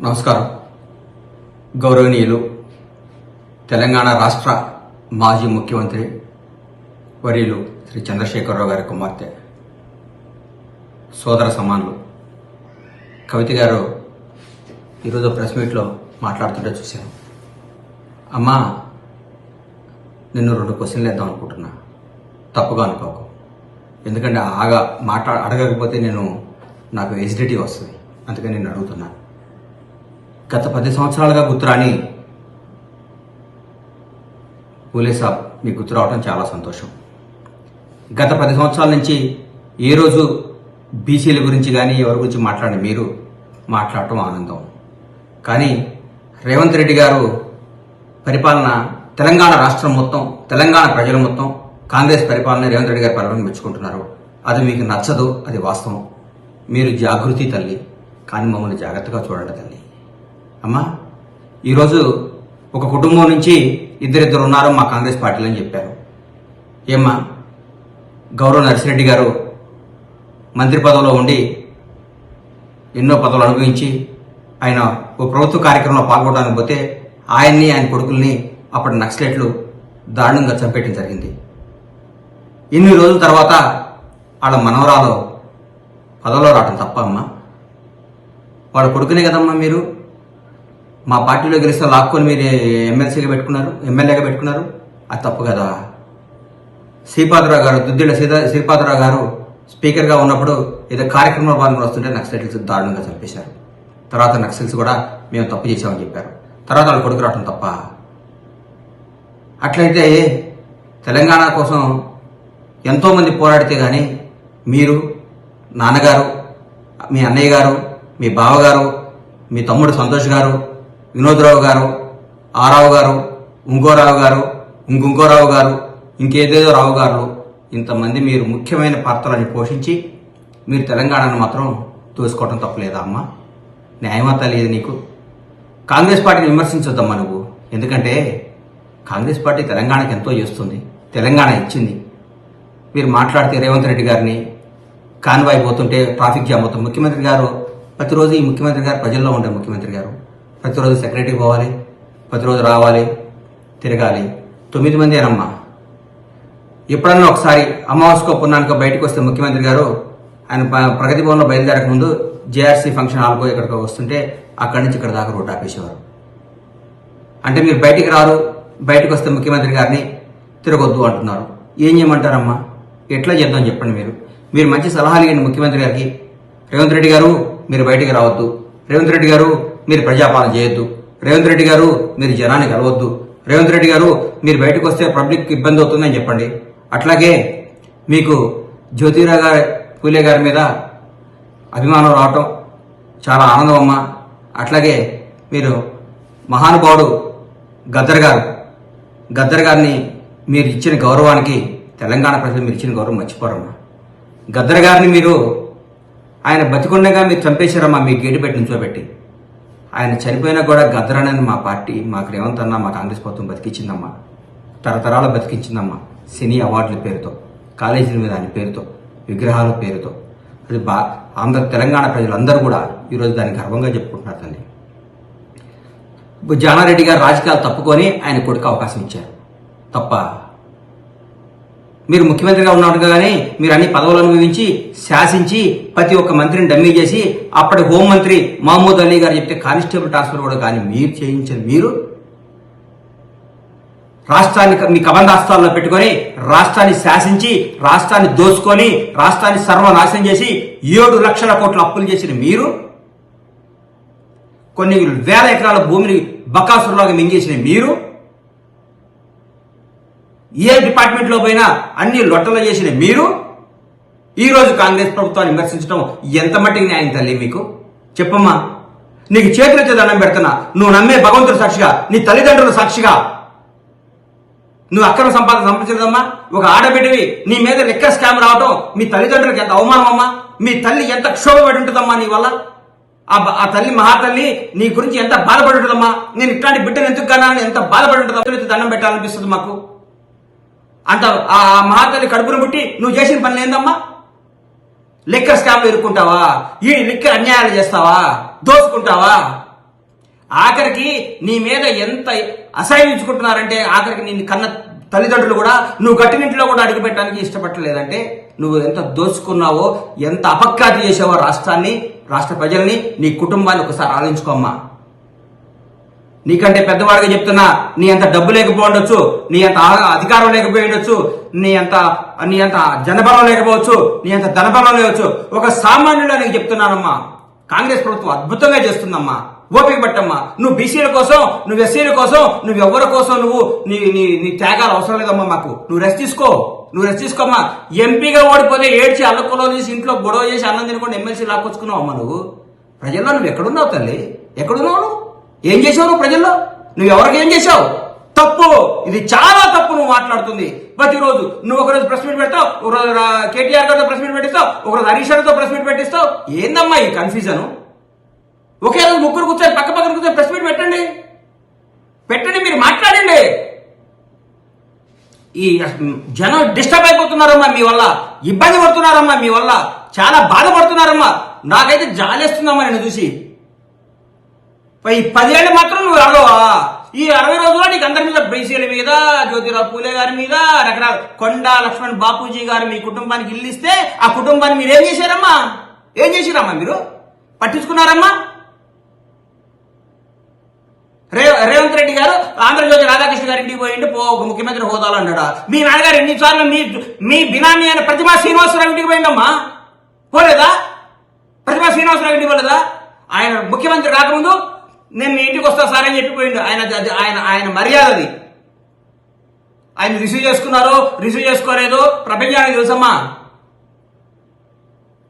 నమస్కారం. గౌరవనీయులు తెలంగాణ రాష్ట్ర మాజీ ముఖ్యమంత్రి వర్యులు శ్రీ చంద్రశేఖరరావు గారి కుమార్తె సోదర సమానులు కవిత గారు ఈరోజు ప్రెస్ మీట్లో మాట్లాడుతుంటే చూశాను. అమ్మా నిన్ను రెండు క్వశ్చన్లు వేద్దాం అనుకుంటున్నా. తప్పుగా అనుకోకు. ఎందుకంటే ఆగా మాట్లా అడగకపోతే నేను నాకు ఎసిడిటీ వస్తుంది. అందుకని నేను అడుగుతున్నాను గత పది సంవత్సరాలుగా గుర్తురాని పూలే సాబ్ మీకు గుర్తు రావడం చాలా సంతోషం. గత పది సంవత్సరాల నుంచి ఏ రోజు బీసీల గురించి కానీ ఎవరి గురించి మాట్లాడిన మీరు మాట్లాడటం ఆనందం. కానీ రేవంత్ రెడ్డి గారు పరిపాలన తెలంగాణ రాష్ట్రం మొత్తం తెలంగాణ ప్రజలు మొత్తం కాంగ్రెస్ పరిపాలన రేవంత్ రెడ్డి గారి పరిపాలన మెచ్చుకుంటున్నారు. అది మీకు నచ్చదు అది వాస్తవం. మీరు జాగృతి తల్లి కానీ మమ్మల్ని జాగ్రత్తగా చూడండి తల్లి. అమ్మా ఈరోజు ఒక కుటుంబం నుంచి ఇద్దరిద్దరు ఉన్నారు మా కాంగ్రెస్ పార్టీలు అని చెప్పారు. ఏమ్మా గౌరవ నర్సిరెడ్డి గారు మంత్రి పదవిలో ఉండి ఎన్నో పదవులు అనుభవించి ఆయన ఓ ప్రభుత్వ కార్యక్రమంలో పాల్గొనడానికి పోతే ఆయన్ని ఆయన కొడుకుల్ని అప్పటి నక్సలెట్లు దారుణంగా చంపేయడం జరిగింది. ఇన్ని రోజుల తర్వాత వాళ్ళ మనవరాలు పదవిలో రావటం తప్ప అమ్మా. వాళ్ళ కొడుకునే కదమ్మా మీరు? మా పార్టీలో గెలిస్తే లాక్కొని మీరు ఎమ్మెల్సీగా పెట్టుకున్నారు ఎమ్మెల్యేగా పెట్టుకున్నారు. అది తప్పు కదా. శ్రీపాదరావు గారు దుద్దిళ్ళ సీతా శ్రీపాదరావు గారు స్పీకర్గా ఉన్నప్పుడు ఏదో కార్యక్రమంలో పాల్గొని వస్తుంటే నక్సలైట్స్ దారుణంగా చంపేశారు. తర్వాత నక్సల్స్ కూడా మేము తప్పు చేశామని చెప్పారు. తర్వాత వాళ్ళు కొడుకు రావటం తప్ప. అట్లయితే తెలంగాణ కోసం ఎంతోమంది పోరాడితే కానీ మీరు నాన్నగారు మీ అన్నయ్య గారు మీ బావగారు మీ తమ్ముడు సంతోష్ గారు వినోద్రావు గారు ఆరావు గారు ఇంకోరావు గారు ఇంకొంకోరావు గారు ఇంకేదేదో రావు గారు ఇంతమంది మీరు ముఖ్యమైన పాత్రలని పోషించి మీరు తెలంగాణను మాత్రం తోసుకోవటం తప్పలేదా అమ్మ? న్యాయమా తెలియదు నీకు? కాంగ్రెస్ పార్టీని విమర్శించొద్దమ్మా నువ్వు. ఎందుకంటే కాంగ్రెస్ పార్టీ తెలంగాణకి ఎంతో చేస్తుంది. తెలంగాణ ఇచ్చింది. మీరు మాట్లాడితే రేవంత్ రెడ్డి గారిని కాన్వాయ్ పోతుంటే ట్రాఫిక్ జామ్ అవుతుంది. ముఖ్యమంత్రి గారు ప్రతిరోజు ఈ ముఖ్యమంత్రి గారు ప్రజల్లో ఉండే ముఖ్యమంత్రి గారు. ప్రతిరోజు సెక్రటరీ పోవాలి ప్రతిరోజు రావాలి తిరగాలి. తొమ్మిది మంది అనమ్మ. ఎప్పుడన్నా ఒకసారి అమావాస్యకో పున్నానికో బయటకు వస్తే ముఖ్యమంత్రి గారు ఆయన ప్రగతి భవన్లో బయలుదేరక ముందు జేఆర్సీ ఫంక్షన్ హాల్కో ఇక్కడికి వస్తుంటే అక్కడి నుంచి ఇక్కడ దాకా రోడ్డు ఆపేసేవారు. అంటే మీరు బయటికి రారు బయటకు వస్తే ముఖ్యమంత్రి గారిని తిరగొద్దు అంటున్నారు. ఏం చేయమంటారమ్మా? ఎట్లా చేద్దాం చెప్పండి మీరు. మీరు మంచి సలహాలు ఇవ్వండి ముఖ్యమంత్రి గారికి. రేవంత్ రెడ్డి గారు మీరు బయటికి రావద్దు. రేవంత్ రెడ్డి గారు మీరు ప్రజాపాలన చేయొద్దు. రేవంత్ రెడ్డి గారు మీరు జనాన్ని కలవద్దు. రేవంత్ రెడ్డి గారు మీరు బయటకు వస్తే పబ్లిక్ ఇబ్బంది అవుతుందని చెప్పండి. అట్లాగే మీకు జ్యోతిరావు గారి పూలే గారి మీద అభిమానం రావటం చాలా ఆనందం అమ్మా. అట్లాగే మీరు మహానుభావుడు గద్దర్ గారు గద్దర్ గారిని మీరు ఇచ్చిన గౌరవానికి తెలంగాణ ప్రజలు మీరు ఇచ్చిన గౌరవం మర్చిపోరమ్మా గద్దర్ గారిని మీరు ఆయన బతికుండగా మీరు చంపేశారమ్మా మీ గేటు పెట్టి నుంచోబెట్టి. ఆయన చనిపోయినా కూడా గద్దర్ మా పార్టీ మాకు రేవంత్ అన్న మా కాంగ్రెస్ ప్రభుత్వం బతికించిందమ్మా తరతరాలు బతికించిందమ్మా సినీ అవార్డుల పేరుతో కాలేజీల మీద ఆయన పేరుతో విగ్రహాల పేరుతో. అది బా ఆంధ్ర తెలంగాణ ప్రజలందరూ కూడా ఈరోజు దాన్ని గర్వంగా చెప్పుకుంటున్నారు తల్లి. జానారెడ్డి గారు రాజకీయాలు తప్పుకొని ఆయన కొడుకు అవకాశం ఇచ్చారు. తప్ప మీరు ముఖ్యమంత్రిగా ఉన్నట్టుగానే కానీ మీరు అన్ని పదవులు అనుభవించి శాసించి ప్రతి ఒక్క మంత్రిని డమ్మీ చేసి అప్పటి హోంమంత్రి మహమూద్ అలీ గారు చెప్తే కానిస్టేబుల్ ట్రాన్స్ఫర్ కూడా కానీ మీరు చేయించారు మీరు. రాష్ట్రాన్ని మీ కబంధాస్తాల్లో పెట్టుకొని రాష్ట్రాన్ని శాసించి రాష్ట్రాన్ని దోచుకొని రాష్ట్రాన్ని సర్వనాశనం చేసి ఏడు లక్షల కోట్ల అప్పులు చేసిన మీరు కొన్ని వేల ఎకరాల భూమిని బకాసురులాగా మింగేసిన మీరు ఏ డిపార్ట్మెంట్లో పోయినా అన్ని లొట్టలు చేసిన మీరు ఈరోజు కాంగ్రెస్ ప్రభుత్వాన్ని విమర్శించడం ఎంత మట్టికి న్యాయం తల్లి మీకు? చెప్పమ్మా. నీకు చేతులెత్తే దండం పెడుతున్నా. నువ్వు నమ్మే భగవంతుడు సాక్షిగా నీ తల్లిదండ్రుల సాక్షిగా. నువ్వు అక్రమ సంపాదన సంపాదించదమ్మా ఒక ఆడబిడ్డవి నీ మీద లెక్క స్కామ్ రావటం మీ తల్లిదండ్రులకు ఎంత అవమానం అమ్మా మీ తల్లి ఎంత క్షోభపడి ఉంటుందమ్మా నీ వల్ల? ఆ ఆ తల్లి మహాతల్లి నీ గురించి ఎంత బాధపడి ఉంటుందమ్మా? నేను ఇట్లాంటి బిడ్డను ఎందుకు కన్నానని ఎంత బాధపడి ఉంటుందో దండం పెట్టాలనిపిస్తుంది మాకు. అంత ఆ ఆ కడుపును పుట్టి నువ్వు చేసిన పని ఏందమ్మా? లిక్కర్ స్కామ్ ఎదుర్కొంటావా ఈ లిక్కర్ అన్యాయాలు చేస్తావా? దోసుకుంటావా ఆఖరికి నీ మీద ఎంత అసహించుకుంటున్నారంటే ఆఖరికి నిన్ను కన్న తల్లిదండ్రులు కూడా నువ్వు కట్టినింటిలో కూడా అడుగుపెట్టడానికి ఇష్టపట్టలేదంటే నువ్వు ఎంత దోచుకున్నావో ఎంత అపఖ్యాతి చేసావో రాష్ట్రాన్ని రాష్ట్ర ప్రజల్ని నీ కుటుంబాన్ని ఒకసారి ఆలోచించుకోమ్మా. నీకంటే పెద్దవాడిగా చెప్తున్నా నీ అంత డబ్బు లేకపోవచ్చు నీ అంత అధికారం లేకపోయిండొచ్చు నీ అంత నీ అంత జనబలం లేకపోవచ్చు నీ అంత ధనబలం లేవచ్చు ఒక సామాన్యుడు నీకు చెప్తున్నానమ్మా. కాంగ్రెస్ ప్రభుత్వం అద్భుతంగా చేస్తుందమ్మా. ఓపిక పట్టమ్మా. నువ్వు బీసీల కోసం నువ్వు ఎస్సీల కోసం నువ్వు ఎవరి కోసం నువ్వు నీ నీ నీ త్యాగాలు అవసరం లేదమ్మా మాకు. నువ్వు రెస్ట్ తీసుకో. నువ్వు రెస్ట్ తీసుకోమ్మా. ఎంపీగా ఓడిపోతే ఏడ్చి అల్లకొలో చేసి ఇంట్లో గొడవ చేసి అన్నం తినకుండా ఎమ్మెల్సీ లాక్కొచ్చుకున్నావు అమ్మా నువ్వు. ప్రజల్లో నువ్వు ఎక్కడున్నావు తల్లి? ఎక్కడున్నావు నువ్వు? ఏం చేసావు నువ్వు ప్రజల్లో? నువ్వు ఎవరికి ఏం చేసావు తప్పు. ఇది చాలా తప్పు నువ్వు మాట్లాడుతుంది. ప్రతిరోజు నువ్వు ఒకరోజు ప్రెస్ మీట్ పెడతావు ఒకరోజు కేటీఆర్ గారితో ప్రెస్ మీట్ పెట్టిస్తావు ఒకరోజు హరీష్ గారితో ప్రెస్ మీట్ పెట్టిస్తావు. ఏందమ్మా ఈ కన్ఫ్యూజన్ ఒకే రోజు ముగ్గురు కూర్చొని పక్క పక్కన కూర్చొని ప్రెస్ మీట్ పెట్టండి. పెట్టండి మీరు మాట్లాడండి. ఈ జనం డిస్టర్బ్ అయిపోతున్నారమ్మా మీ వల్ల. ఇబ్బంది పడుతున్నారమ్మా మీ వల్ల. చాలా బాధపడుతున్నారమ్మా. నాకైతే జాలేస్తుందమ్మా నేను చూసి. ఈ పదేళ్ళు మాత్రం నువ్వు అడగవా? ఈ అరవై రోజుల్లో నీకు అందరి మీద బ్రైసీల మీద జ్యోతిరావు పూలే గారి మీద రకరకాల కొండ లక్ష్మణ్ బాపూజీ గారు మీ కుటుంబానికి ఇల్లు ఇస్తే ఆ కుటుంబాన్ని మీరు ఏం చేశారమ్మా? ఏం చేశారమ్మా మీరు? పట్టించుకున్నారమ్మా? రే రేవంత్ రెడ్డి గారు ఆంధ్రజ్యోతి రాధాకృష్ణ గారి ఇంటికి పోయిండి పో ఒక ముఖ్యమంత్రి హోదాలు అన్నాడా మీ నాన్నగారు ఎన్నిసార్లు మీ మీ బినామీ అయిన ప్రతిమా శ్రీనివాసరావు ఇంటికి పోయిండమ్మా? పోలేదా? ప్రతిమా శ్రీనివాసరావు ఇంటికి పోలేదా? ఆయన ముఖ్యమంత్రి రాకముందు నేను మీ ఇంటికి వస్తా సార్ అని చెప్పిపోయిండు. ఆయన ఆయన ఆయన మర్యాద అది ఆయన రిసీవ్ చేసుకున్నారో రిసీవ్ చేసుకోలేదో ప్రపంచానికి తెలుసమ్మా.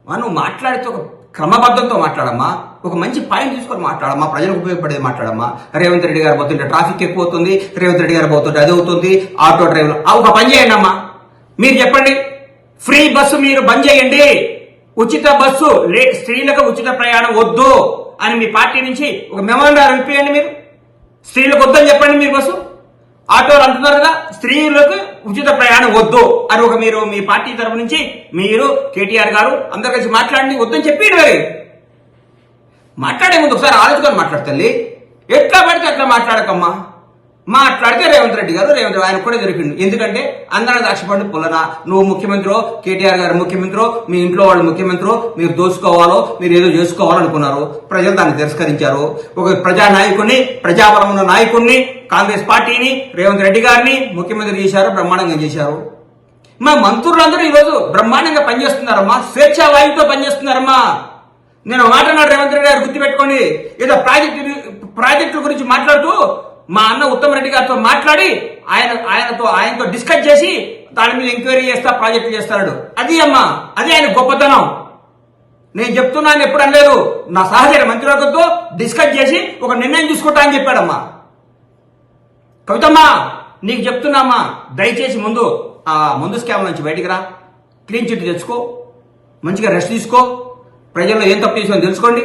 మనం మాట్లాడితే ఒక క్రమబద్ధంతో మాట్లాడమ్మా. ఒక మంచి పాయింట్ తీసుకొని మాట్లాడమ్మా. ప్రజలకు ఉపయోగపడేది మాట్లాడమ్మా. రేవంత్ రెడ్డి గారు పోతుంటే ట్రాఫిక్ ఎక్కువ అవుతుంది. రేవంత్ రెడ్డి గారు పోతుంటే అది అవుతుంది. ఆటో డ్రైవర్ ఒక పని చేయండి అమ్మా. మీరు చెప్పండి. ఫ్రీ బస్సు మీరు బంద్ చేయండి. ఉచిత బస్సు స్త్రీలకు ఉచిత ప్రయాణం వద్దు. అని మీ పార్టీ నుంచి ఒక మెమోరాండం అనిపించండి మీరు. స్త్రీలకు వద్దని చెప్పండి మీరు బస్సు ఆటోలు అంటున్నారు కదా స్త్రీలకు ఉచిత ప్రయాణం వద్దు అని ఒక మీరు మీ పార్టీ తరపు నుంచి మీరు కేటీఆర్ గారు అందరు కలిసి మాట్లాడండి వద్దని చెప్పి మరి. మాట్లాడే ముందు ఒకసారి ఆలోచుకొని మాట్లాడతల్లి ఎట్లా పడితే అట్లా మాట్లాడకమ్మా. మాట్లాడితే రేవంత్ రెడ్డి గారు రేవంత్ ఆయన కూడా దొరికిండు ఎందుకంటే అందరూ దాక్షపండు పుల్లన. నువ్వు ముఖ్యమంత్రి కేటీఆర్ గారు ముఖ్యమంత్రి మీ ఇంట్లో వాళ్ళు ముఖ్యమంత్రి మీరు దోచుకోవాలో మీరు ఏదో చేసుకోవాలనుకున్నారు ప్రజలు దాన్ని తిరస్కరించారు ఒక ప్రజా నాయకుడిని ప్రజాబలం ఉన్న నాయకుడిని కాంగ్రెస్ పార్టీని రేవంత్ రెడ్డి గారిని ముఖ్యమంత్రి చేశారు బ్రహ్మాండంగా చేశారు. మా మంత్రులందరూ ఈరోజు బ్రహ్మాండంగా పనిచేస్తున్నారమ్మా. స్వేచ్ఛా వాయువుతో పనిచేస్తున్నారమ్మా. నేను ఒక మాట రేవంత్ రెడ్డి గారు గుర్తుపెట్టుకోండి. ఏదో ప్రాజెక్టు ప్రాజెక్టుల గురించి మాట్లాడుతూ మా అన్న ఉత్తమ్ రెడ్డి గారితో మాట్లాడి ఆయన ఆయనతో ఆయనతో డిస్కస్ చేసి దాని మీద ఎంక్వైరీ చేస్తా ప్రాజెక్టు చేస్తాడు. అది అమ్మా అది ఆయన గొప్పతనం. నేను చెప్తున్నాను ఎప్పుడు అనలేదు. నా సహచర మంత్రివర్గంతో డిస్కస్ చేసి ఒక నిర్ణయం తీసుకుంటా అని చెప్పాడమ్మా. కవితమ్మా నీకు చెప్తున్నామ్మా దయచేసి ముందు ఆ ముందు స్కామ్ నుంచి బయటికి రా. క్లీన్ చిట్ తెచ్చుకో. మంచిగా రెస్ట్ తీసుకో. ప్రజల్లో ఏం తప్పు చేసామో తెలుసుకోండి.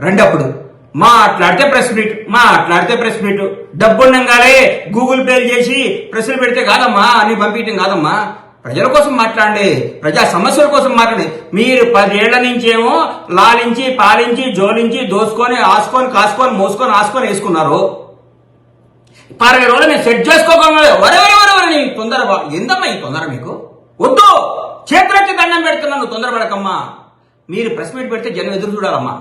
రండి అప్పుడు. మాట్లాడితే ప్రెస్ మీట్ మాట్లాడితే ప్రెస్ మీట్ డబ్బున్నాం ఉండంగానే గూగుల్ పే చేసి ప్రెస్లు పెడితే కాదమ్మా అని పంపించడం కాదమ్మా. ప్రజల కోసం మాట్లాడండి ప్రజా సమస్యల కోసం మాట్లాడండి. మీరు పదేళ్ళ నుంచేమో లాలించి పాలించి జోలించి దోసుకొని ఆసుకొని కాసుకొని మోసుకొని ఆసుకొని వేసుకున్నారు. పరవై రోజులు నేను సెట్ చేసుకోకుండా వరే వరే తొందర ఎందమ్మా ఈ తొందర మీకు? వద్దు! చేతులకి దండం పెడుతున్నాను తొందరపడకమ్మా. మీరు ప్రెస్ మీట్ పెడితే జనం ఎదురు చూడాలమ్మా.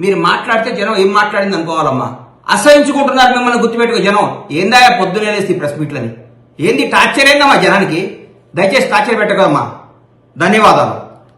మీరు మాట్లాడితే జనం ఏం మాట్లాడింది అనుకోవాలమ్మా? అసహించుకుంటున్నారు మిమ్మల్ని గుర్తుపెట్టుకో జనం. ఏందా పొద్దునే లేస్తే ప్రెస్ మీట్లని? ఏంది టార్చర్ ఏందమ్మా జనానికి? దయచేసి టార్చర్ పెట్టకమ్మా ధన్యవాదాలు.